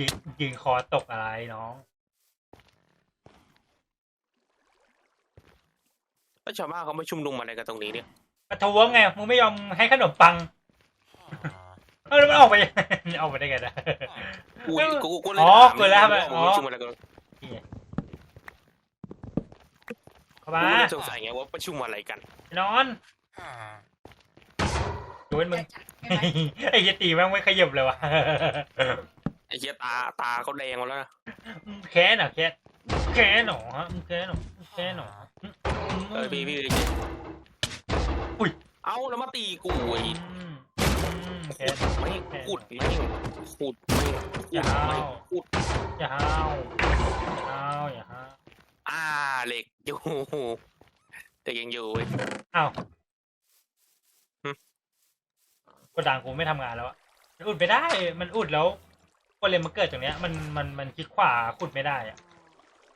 ยืนยืนคอตกอะไรน้องแล้วชาวบ้านเขามาชุมนุมอะไรกันตรงนี้เนี่ยประท้วงไงมึงไม่ยอมให้ขนมปังเออแล้วมันออกไปออกไปได้ไงนะกูกูกูเลยอ๋อถามกูแล้วครับว่าอ๋อมาชุมอะไรกันเข้ามากูเลยสงสัยไงว่าประชุมอะไรกัน นอนดูเป็นมึง ใช่ไหมไอ้เหี้ยตีแม่งไม่ขยับเลยวะไอ้เหี้ยตาตาเขาแดงหมดแล้วนะแค้นเหรอแค้นแค้นเหรอฮะมึงแค้นเหรอมึงแค้นเหรอเออพี่พี่อุ้ยเอ้าแล้วมาตีกูไอ้อืมอืมแค้ขุนดไม่ขุดไม่ขุดไม่อย่าขุดห้าวไม่ขุดอย่าห้าวอย่าห้าวอย่าห้าวอ่าเหล็กอยู่เด็กยังอยู่เว้ยอ้าวหึ กดดังกูไม่ทำงานแล้วอะมันอุดไม่ได้ มันอุดแล้วก็เลยมาเกิดตรงเนี้ย มันมันมันคลิกขวาขุดไม่ได้อะ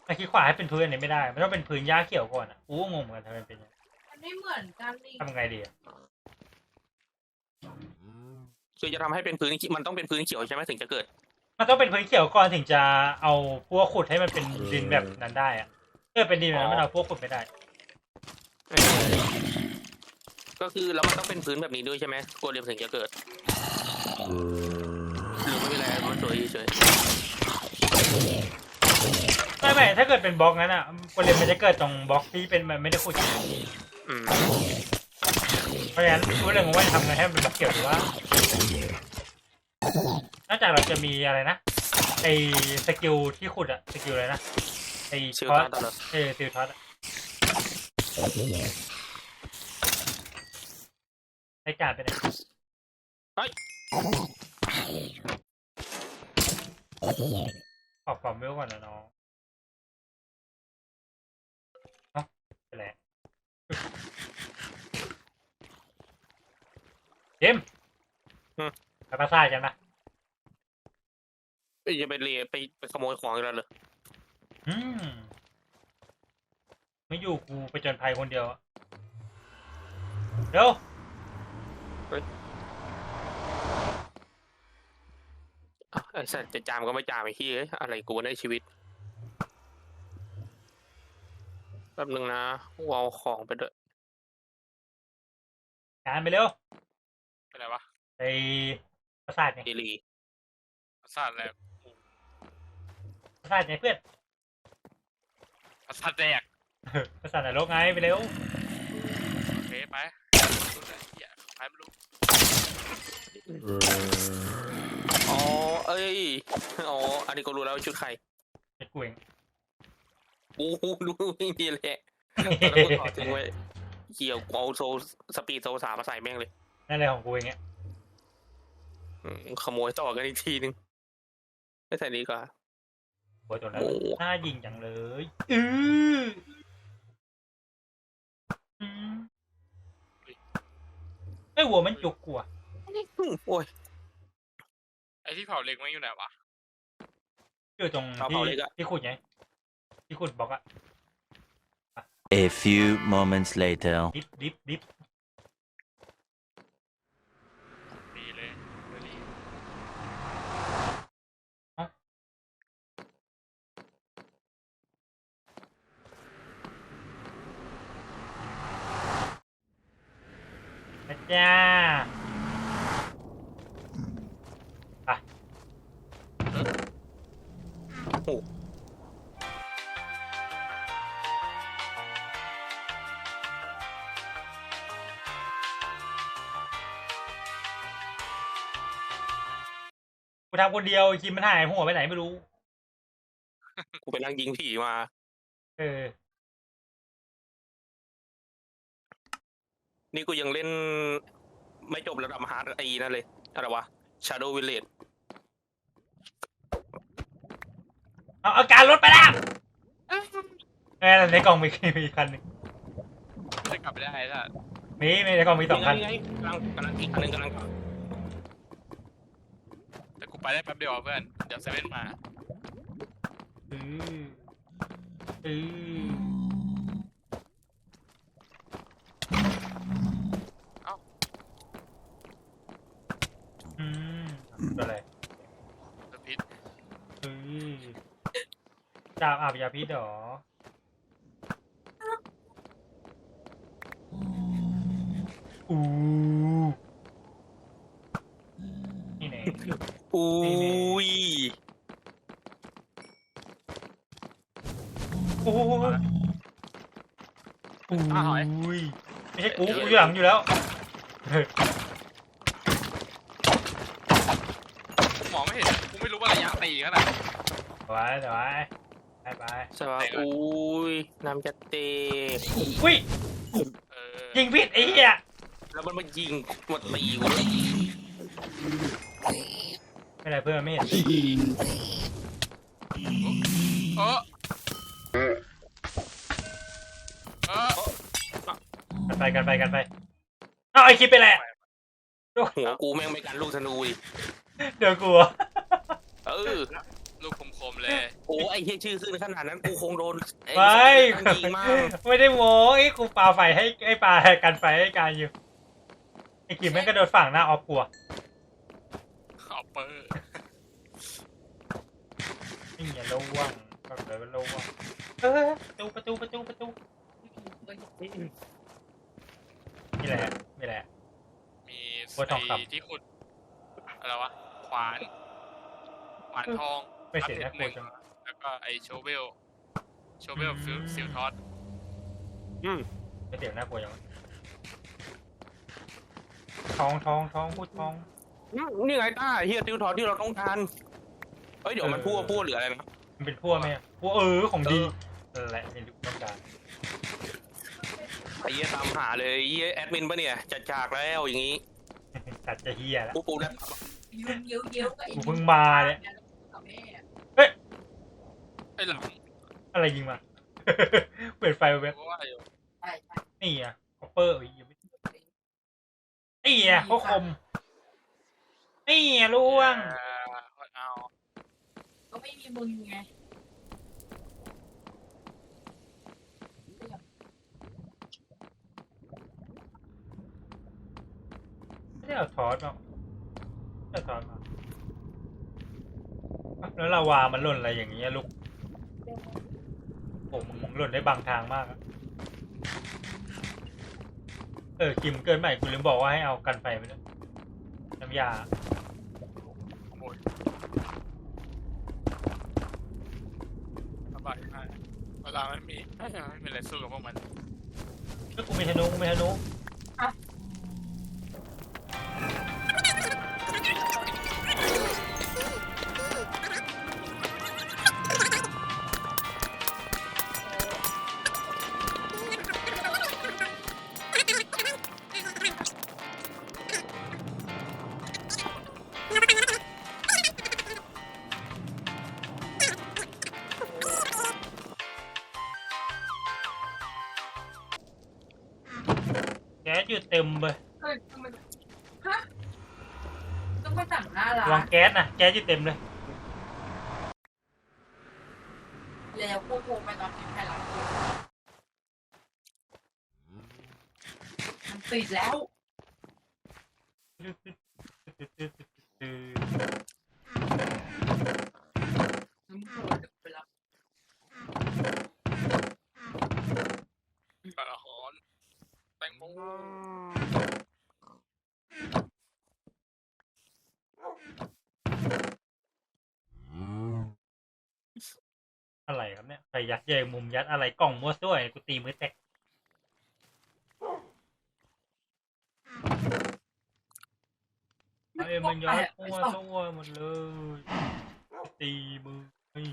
มันคลิกขวาให้เป็นพื้นอันนี้ไม่ได้ มันต้องเป็นพื้นหญ้าเขียวก่อนอะกูก็งงเหมือนกันทำไมเป็นอย่างนี้มันไม่เหมือนกันนี่ทำไงดีอะคือจะทำให้เป็นพื้นมันต้องเป็นพื้นเขียวใช่ไหมถึงจะเกิด มันต้องเป็นพื้นเขียวก่อนถึงจะเอาพวกขุดให้มันเป็นดินแบบนั้นได้อะเออเป็นดินแบบนั้นมันเอาพวกขุดไม่ได้ ก็คือแล้วมันต้องเป็นพื้นแบบนี้ด้วยใช่ไหมกลัวเรียมถึงจะเกิดหรือไม่เป็นไรมันสวยเฉยไม่ไม่ถ้าเกิดเป็นบล็อกนั้นอะกเลมมันจะเกิดตรงบล็อกที่เป็นมันไม่ได้ขุดอืมเพราะฉะนั้นรู้เลยว่าจะทำไงให้มันเป็นบล็อกเขียวหรือว่านอกจากเราจะมีอะไรนะไอสกิลที่ขุดอะสกิลอะไรนะไอชื่อท็อตตาตลอดเออสกิลท็อตอะไอการไปไหนขอบความเวลก่อนนะน้องเอ้าไปแล้วเจมส์ไปปราสาทกันปะเอ้ยจะไปเรียไปไปขโมยของอีกแล้วเหรออืมไม่อยู่กูไปจนภัยคนเดียวอะเดี๋ยว อะไอ้สัตว์จะจามก็ไม่จามไอ้ขี้เอ้ยอะไรกูในชีวิตแป๊บนึงนะกูเอาของไปด้วยงานไปเร็วเป็นไรวะไปปราสาทไงเดลีประสาทอะไรปราสาทไงเพื่อนประสาทแดกปราสาทนรกไงไปเร็วโอเคไปหายไปไม่รู้ อ๋อ เอ้ย อ๋อ อันนี้ก็รู้แล้วชุดใครไอ้กูเองกูรู้นี่แหละตอนนั้นกูถอดทิ้งไว้เกี่ยวกูเอาโซสปีดโซสามมาใส่แม่งเลยนั่นเลยของกูเองเนี่ยอืมขโมยต่อกันอีกทีนึงไม่ใส่ดีกว่าโอ้ยตัวนั้นโอ้น่ายิงจังเลยอืออืมไอ้หัวมันจุกกว่า โอ้ยไอ้ที่เผาเหล็กมันอยู่ไหนวะ อยู่ตรงเอาที่เผาเหล็กอะ ที่ขุดไงที่ขุดบล็อกอะ A few moments later. ดิฟดิฟดิฟดีเลยเดี๋ยวนี้นะจ้า โอ้กูทำคนเดียวคิมมันหายหัวไปไหนไม่รู้ กูไปนั่งยิงผีมา เออ นี่กูยังเล่น ไม่จบระดับมหาไอ้นั่นเลยอะไรวะ Shadow Village เอาเอาการรถไปแล้วเออในกล่องมีมีอีกคันหนึ่งจะกลับไปได้ถ้ามีมีในกล่องมีสองคันนี่ไงกำลังกำลังอีกอันหนึงกำลังแต่กูไปได้แป๊บเดียวอะเพื่อน เดี๋ยวเซเว่นมา อืออือเอ้าอืมอะไร อาบยาพิษเหรออู้นี่ไหนอุ้ยโอ้ยอ้าวหอยอุ้ยไม่ใช่กูกูอยู่หลังอยู่แล้วเฮ้ยกูมองไม่เห็นกูไม่รู้ว่าระยะตีขนาดไหนเดี๋ยวไว้เดี๋ยวไว้ ไปไปสบายอุ้ยน้ำจะเตะอุ้ยเออยิงผิดไอ้เหี้ยแล้วมันมายิงมาตีกูเลยไม่เป็นไรเพื่อนไม่เห็นเออเออกันไปกันไปกันไปเอาไอคลิปไปแหละหัวกูแม่งไม่กันลูกธนูดิเดี๋ยวกลัวเออ ลูกคมๆเลย โอ้ไอ้เหี้ยชื่อขึ้นขนาดนั้นกูคงโดนอ้ไม่สัตว์ยิงมาก ไม่ได้โม้ไอ้กูปาไฟให้ไอ้ปลากันไฟให้การอยู่ไอ้กิมแม่งกระโดดฝั่งหน้าออฟกลัวขอบเปอร์นี่อย่าระวังก็เลยระวังเออประตูประตูประตูประตูนี่แหละนี่แหละ มีโอ้ยทองคำไอ้ที่ขุดอะไรวะขวานขวานทอง ไม่เสียอันะปกเดลัวตหจันึ่งงแล้วก็ไอโชเวลโชเวลอืมฟิวซิลทอสอืมไม่เสียน่ากลัวจังวะทองทองทองพูดทอง นี่ไงต้าเฮียติวทอนที่เราต้องการเอ้ยเดี๋ยวมันเออ พูดพูดหรืออะไรนะ มันเป็นพวกไหมอะพวกเออของดีเออนั่นแหละนี่ต้องการไอ้เฮียตามหาเลยไอ้เฮียแอดมินปะเนี่ยจัดฉากแล้วอย่างงี้ตัดจะเฮียแล้ว ปูปูนะยิ้วยิ้วยิ้วกับไอ้กูเพิ่งมาเนี่ยกับแม่อะ ไอหลังอะไรยิงมาเปิดไฟแวบกูว่าอยู่ใช่ใช่ๆนี่อะคอปเปอร์ยังไม่นี่อะเขาคมนี่อะล่วงเออเอาก็ไม่มีมึงไงไม่ได้เอาทอสมาไม่ได้เอาทอสมาอะแล้วลาวามันหล่นอะไรอย่างเงี้ยลูก โอ้มึงมึงหล่นได้บางทางมากอะเออคิมเกินใหม่กูลืมบอกว่าให้เอากันไฟไปด้วยน้ำยาขโมยสบายมากเวลาไม่มีไม่มีอะไรสู้กับพวกมันเอ้ยกูไม่ธนูกูไม่ธนู สนะแก๊สอยู่เต็มเลย แล้วพูดโทรไปตอนที่ใครรับมันติดแล้วมันโทรไปรับกระหอนแตงโม อะไร ครับเนี่ยใครยัดเยยมุมยัดอะไรกล่องมั่วซั่วกูตีมือแตกไอ้มันยัดมั่วซั่วหมดเลยตีมือเฮ้ย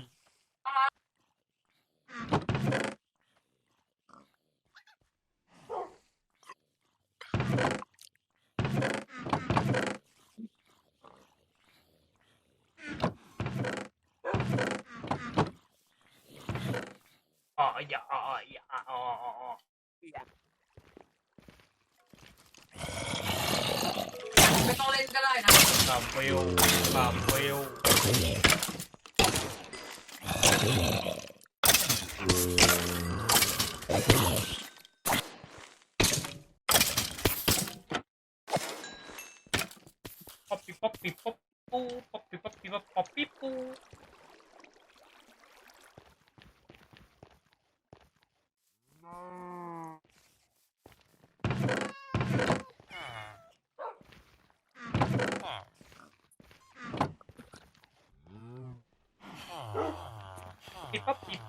อ๋ออย่าอ๋ออย่าอ๋ออ๋ออ๋อไม่ต้องเล่นก็ได้นะตามฟิวตามฟิวป๊อปปี้ป๊อปปี้ป๊อปปูป๊อปปี้ป๊อปปี้ป๊อปป๊อปปี้ปู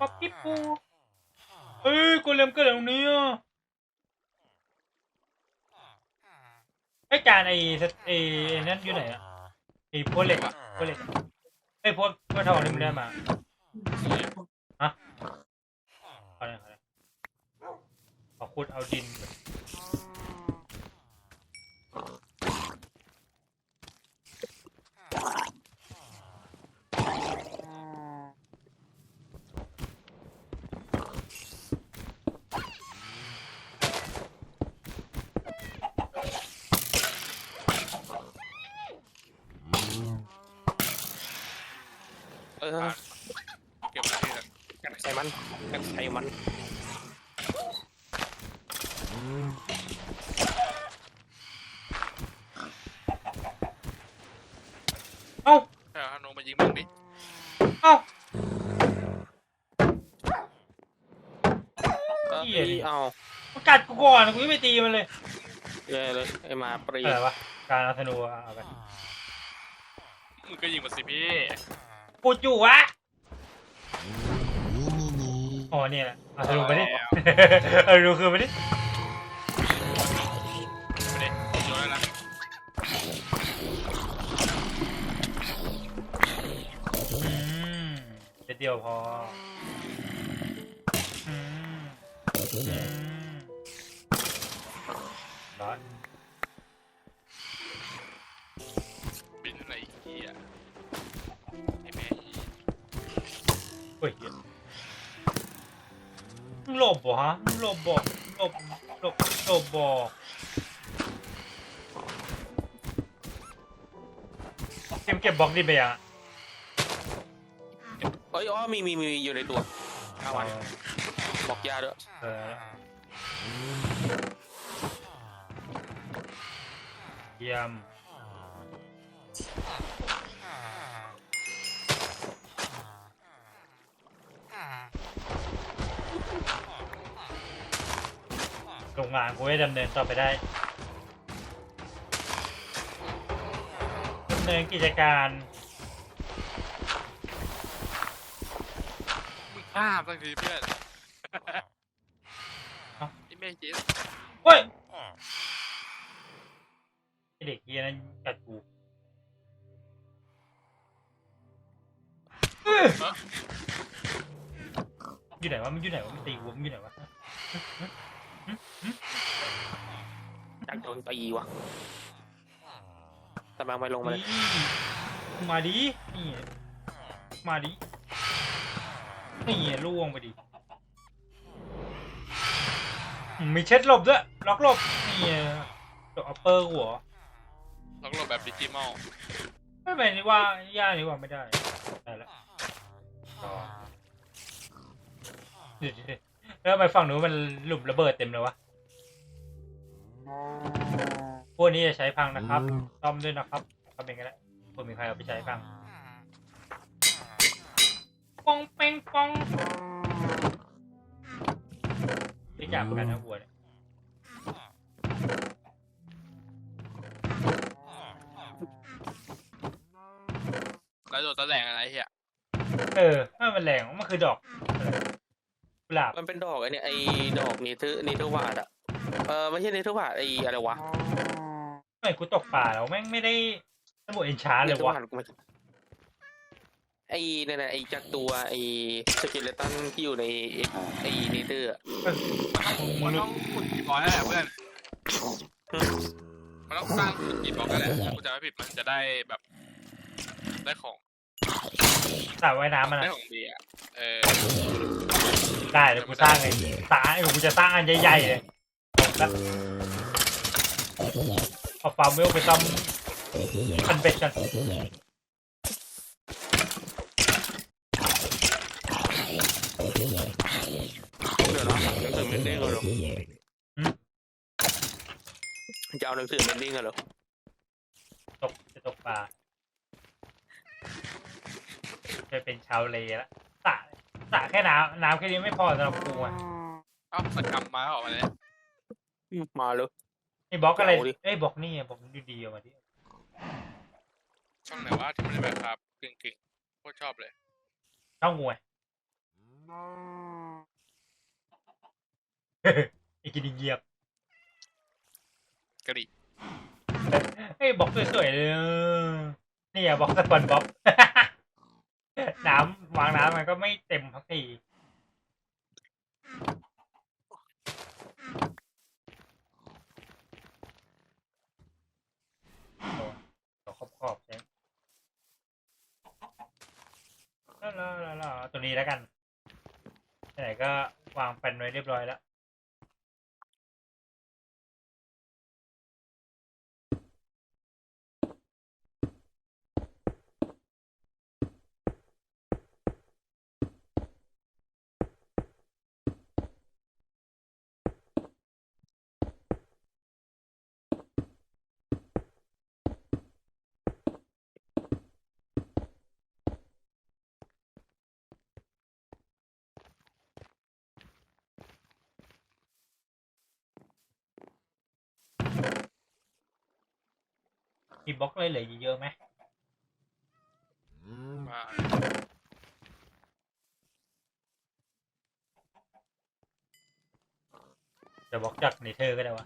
ปิ๊บปั๊บปิ๊บปั๊บปิ๊บปูเอ้ยกูเลมเกิดตรงนี้อะไอ้การไอ้สไอ้นั่นอยู่ไหนอะไอ้พวกเหล็กอะพวกเหล็กอะไอ้ยพวกพวกทองนี่มันได้มาฮะเอาเลยเอาเลยขอขุดเอาดิน ออเก็บไว้ที่นั่นกัดใส่มันกัดใส่มันเอ้าเออฮานุมายิงมึงดิเอ้าเออเหี้ยดิเอามันกัดกูก่อนกูยังไม่ตีมันเลยแย่เลยไอ้หมาปรีอะไรวะการเอาธนูเอาไปมึงก็ยิงมาสิพี่ กูจู่วะอ๋อเนี่ยแหละเอาธนูไปดิเอาธนูคืนไปดิไม่ได้โยนแล้วนะอืมเดี๋ยวเดียวพออืม ฮะมึงหลบบอกหลบหลบหลบบอกเก็บเก็บบล็อกดิไปยังอะเอ้ยอ๋อมีมีมีอยู่ในตัวเอาวันบอกยาด้วยเออเยี่ยม โรงงานกูให้ดำเนินต่อไปได้ดำเนินกิจการมึงข้ามสักทีเพื่อนเอ้าไอ้แม่เจ๊เฮ้ยไอ้เด็กเฮียนั้นกัดกูเอ้ยอยู่ไหนวะมันอยู่ไหนวะมันตีกูมันอยู่ไหนวะอยากโด นตีวะแต่บางไปลงมาเลยนี่มาดินี่มาดินี่ล่วงไปดิอืมมีเช็ดหลบด้วยล็อกหลบนี่ตัวอัปเปอร์หัวล็อกโลแบบดิจิมอลไม่เป็นนี่ว่าย่านี่ว่าไม่ได้ได้แล้วรอเดี๋ยวๆแล้วทำไมฝั่งนู้นมันหลุมระเบิดเต็มเลยวะ พวกนี้จะใช้พังนะครับซ่อมด้วยนะครับทำเองก็ได้เพื่อมีใครเอาไปใช้พังปองเป้งปองที่อยากเหมือนกันนะวัวเนี่ยแล้วโดนตะแหลงอะไรเหี้ยเออถ้ามันแรงมันคือดอกอะไรกุหลาบมันเป็นดอกไอ้เนี่ยไอ้ดอกเนเธอร์เนเธอร์วาดอะเออไม่ใช่เนเธอร์วาดไอ้อะไรวะทำ ไมกูตกป่าแล้วแม่งไม่ได้สมุดเอนชาร์เลยวะ Netherward กูไม่ไอ้นั่นน่ะไอ้จากตัวไอ้สเกเลตันที่อยู่ในไอ้เนเธอร์อะมันต้องขุดกี่บล็อกนั่นแหละเพื่อนมันต้องสร้างขุดกี่บล็อกนั่นแหละถ้ากูจำไม่ผิดมันจะได้แบบได้ของสระว่ายน้ำมันได้อะของดีอะเออได้เดี๋ยวกูสร้างไงสระไอ้กูจะสร้างอันใหญ่ๆเลยแล้ว เอาฟาร์มเวลไปซ่อมคันเบ็ดกันเดี๋ยวนะหนังสือเมนดิ้งกันเหรอจะเอาหนังสือเมนดิ้งกันเหรอตกจะตกปลาจะเป็นชาวเลแล้วสระสระแค่น้ำน้ำแค่นี้ไม่พอสำหรับกูอะเอ้าสกรรมมาออกมาเนี่ยมาเลยไอ้บล็อกอะไร เอาดิไอ้ยบล็อกนี่อะบล็อกดีๆออกมาดิช่องไหนว่าที่มันได้แบบครับเก่งๆโคตรชอบเลยเข้างวย ไอ้กินเงียบกะหรี่ไอ้ยบล็อกสวยๆเลยเออนี่อะบล็อกสปอนบล็อก น้ำวางน้ำมันก็ไม่เต็มพักทีโอ้ตัวขอบขอบๆใช่แล้วแล้วแล้ว แล้วตัวนี้แล้วกันไหนก็วางแปลนไว้เรียบร้อยแล้ว มีบล็อกเลยเหลืออยู่เยอะไหม มา จะบล็อกจากเนเธอร์ก็ได้วะ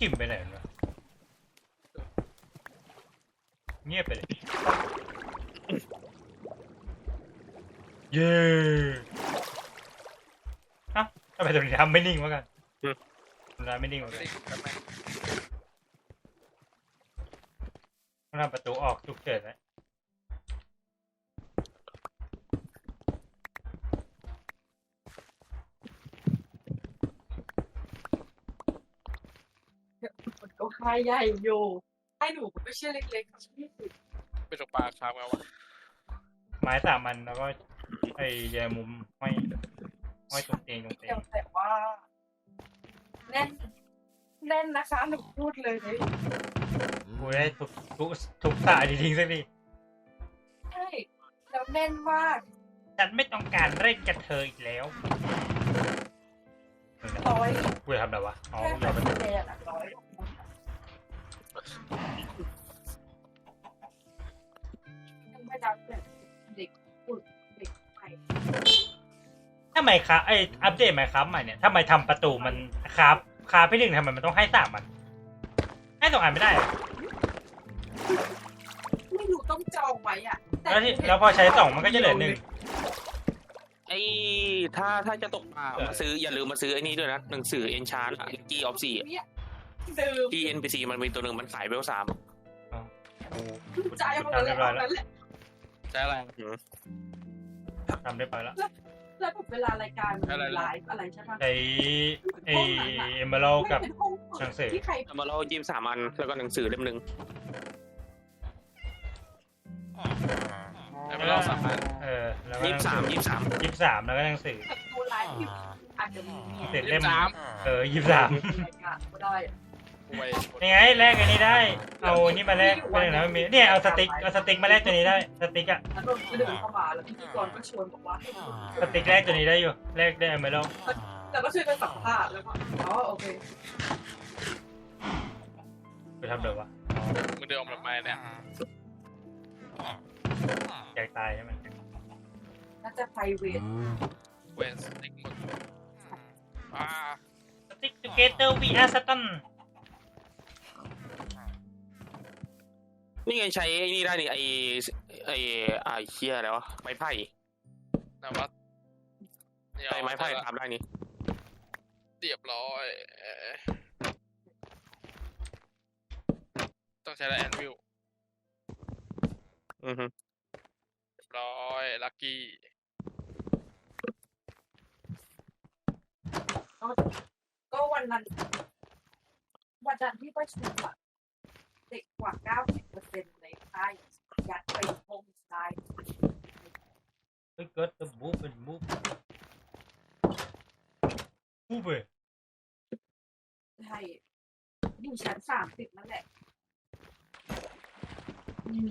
กิ่มไปไหนวะเงียบไปเลย เย้เอ้าทำไมตรงนี้ทำไม่นิ่งวะกันตรงนี้นไม่นิ่งวะไม่กันได้กันไหมต้องทำประตูออกฉุกเฉินไว้มันก็ ค่ายใหญ่อยู่ค่ายหนูมันไม่ใช่เล็กๆที่สุดไปตกปลาครับกันวะไม้สามอันแล้วก็ไอ้แยมุมห้อยห้อยตรงเตียงตรงเตียแต่งแต่ว่าแน่นแน่นนะคะหนูพูดเลยกูได้ทุบทุบทุบสายทิ้งๆสักทีใช่แล้วแน่นมากฉันไม่ต้องการเล่นกับเธออีกแล้วร้อยกูจะทำอะไรวะอ๋อแค่กูจะเอาไปแสดงอะร้อย ทำไมครับไออัปเดตไหมครับใหม่เนี่ยทำไมทำประตูมันครับคาพี่หนึ่งทำไมมันต้องให้สามอัน ให้สองอันไม่ได้เหรอไม่รู้ต้องจองไว้อะต่แล้วที่แล้วพอใช้สองมันก็จะเหลือหนึ่ง ไอ้ถ้าถ้าจะตกปลามาซื้ออย่าลืมมาซื้อไอ้นี่ด้วยนะหนังสือเอนชานกีออฟซี เนี่ย ดื่มที่ NPC มันมีตัวหนึ่งมันขายเวลสาม ใจมันเลยเอานั้นแหละใช่อะไรทำได้ไปแล้วแล้วแบบเวลารายการมันมีไลฟ์อะไรใช่ปะใช้ไอเอมเบลกับ ไม่เป็นห้องเปิดหนังสือที่ใครเอามาเล่ายี่สามอัน แล้วก็หนังสือเล่มหนึ่งแล้วเราสามารถเออแล้วก็ยี่สามยี่สามยี่สามแล้วก็หนังสือ ดูไลฟ์อยู่อาจจะมีเสร็จเล่มสามเออยี่สาม รายการก็ได้อะ ไว้ยังไงแลกอันนี้ได้ เอาอันนี้มาแลกไปไหนนะมันมีเนี่ยเอาสติ๊กเอาสติ๊กมาแลกตัวนี้ได้สติ๊กอะแล้วนนท์ก็เดินเข้ามาแล้วพิธีกรก็ชวนบอกว่าให้คุณสติ๊กแลกตัวนี้ได้อยู่แลกได้ไหมล่ะแต่ก็ช่วยกันสัมภาษณ์แล้วก็อ๋อโอเคไปทำเดี๋ยววะมึงเดินออกมาทำไมเนี่ยอยากตายใช่ไหมน่าจะไพรเวทเวนสติ๊กหมดอ่าสติ๊กทูเนนี่ไงใช้ไอ้นี่ได้นี่ไอไอไอเคียอะไรวะไม้ไผ่แต่ว่าเนี่ยใช้ไม้ไผ่ทำได้นี่เรียบร้อยเอ่อต้องใช้แล้วแอนวิวอือฮึเรียบร้อยลักกี้ก็วันนั้นวันนั้นที่ประชุมอะเด็กกว่า 90%ในค่ายยัดไปห้องซ้ายเฮ้ยเกิดจะบูเป็นบูบูเว้ยใช่อยู่ชั้นสามสิบนั่นแหละอืม